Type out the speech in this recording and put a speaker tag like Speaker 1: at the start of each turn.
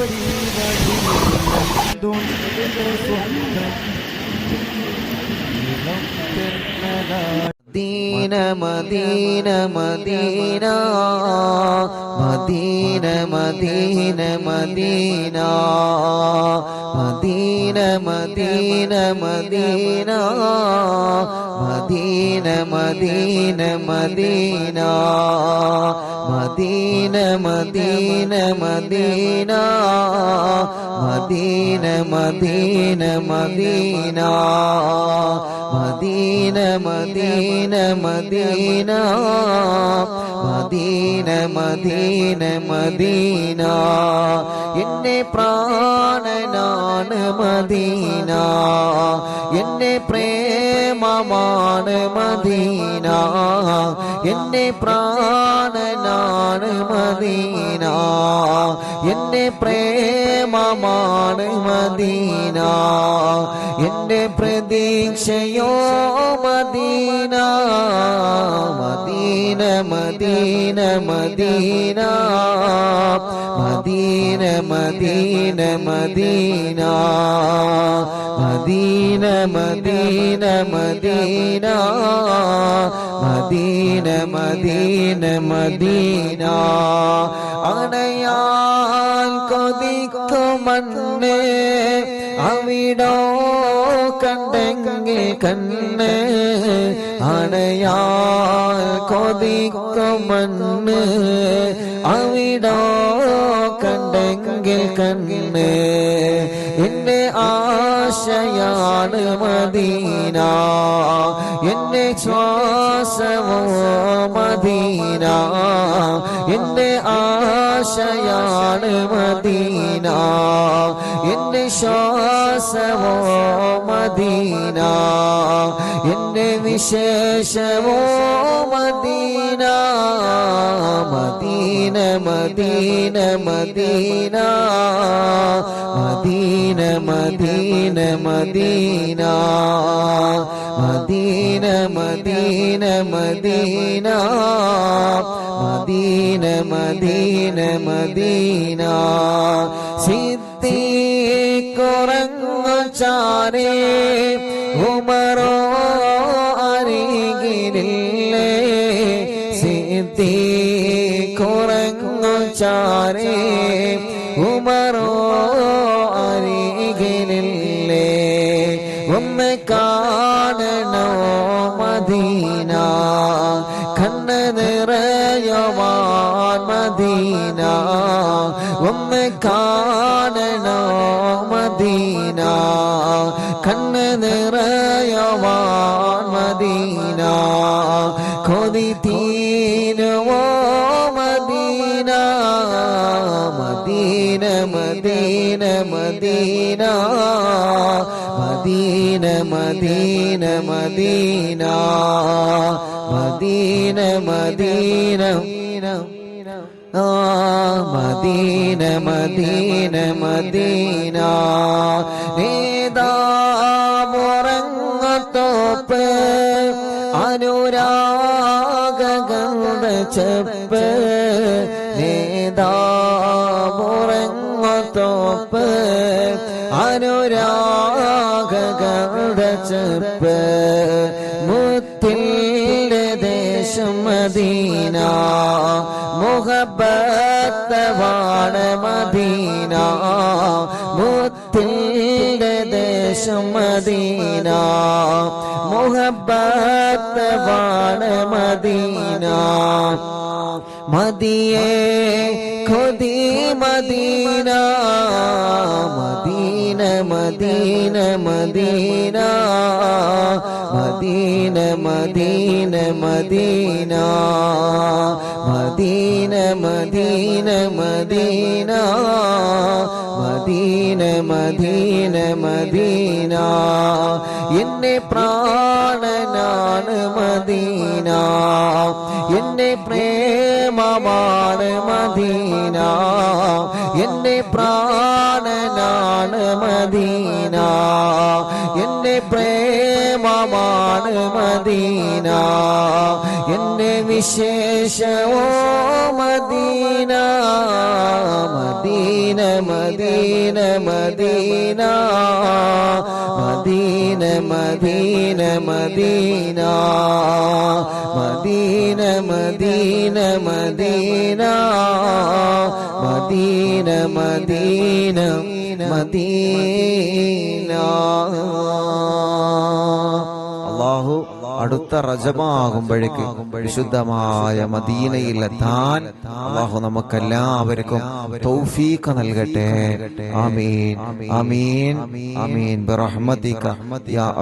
Speaker 1: തെന്നലായി
Speaker 2: Medina Medina Medina Medina Medina Medina Medina Medina Medina Medina Medina Medina Medina Medina Medina. Medina Medina Medina. Medina Medina Medina. Medina Medina Medina. എന്നെ പ്രാണനാണ് Medina. എന്നെ പ്രേമമാണ് Medina. എന്നെ പ്രാണനാണ് Medina. എന്നെ പ്രേമമാണ് Medina. എന്റെ പ്രതീക്ഷയോ Medina. Medina Medina Medina. Medina Medina Medina. Medina Medina Medina. Medina Medina Medina. അണയാൻ കൊതിക്കുമണ്ണേ അവിടോ കണ്ടെങ്കിൽ കണ്ണ് അണയാൽ കൊതിക്കുമണ്ണ് അവിടോ കണ്ടെങ്കിൽ കണ്ണ്. എന്നെ ആശയാണ് മദീന എന്നെ ശ്വാസമോ മദീന. എന്റെ ആശയാണ് മദീന. എന്റെ ശ്വാസമോ മദീന. എന്റെ വിശേഷമോ Medina. Medina Medina Medina. Medina Medina Medina. Medina Medina Medina Medina Medina Medina. സിദ്ധി കുറങ്ങു ചാരേ ഉമറോ മദീന ഒന്ന് കാണണോ മദീന? കണ്ണ് നിറയവാ മദീന കൊതി തീരുവോ Medina? Medina Medina Medina Medina Medina Medina Medina Medina. ആ മദീന മദീന മദീന. നേതാറങ്ങത്തോപ്പ് അനുരാഗന്ധ ചെപ്പ്. നേതാറങ്ങത്തോപ്പ് അനുരാഗന്ധ ചെപ്പ്. മുത്തിൽ മദീന മുഹബത്തവാണ് മദീന. മുത്തിന്റെ ദേശം മദീന മുഹബത്തവാണ് മദീന. மதியே கொதி Medina Medina Medina Medina Medina Medina Medina Medina Medina Medina Medina Medina Medina. என்னை பிராண நான் மதீனா என்னை பிரே പ്രേമമാണ് മദീന. എന്റെ പ്രാണനാണ് മദീന. എന്റെ പ്രേമമാണ് മദീന. എന്റെ വിശേഷവോ Medina? Medina Medina Medina. Medina Medina Medina. Medina Medina Medina. Medina Medina Medina. Allah അടുത്ത റജമാകുമ്പോഴേക്ക് വിശുദ്ധമായ മദീനയിൽ എത്താൻ അള്ളാഹു നമുക്കെല്ലാവർക്കും തൗഫീഖ് നൽകട്ടെ. ആമീൻ. ആമീൻ. ആമീൻ. ബിറഹ്മതിക. യാ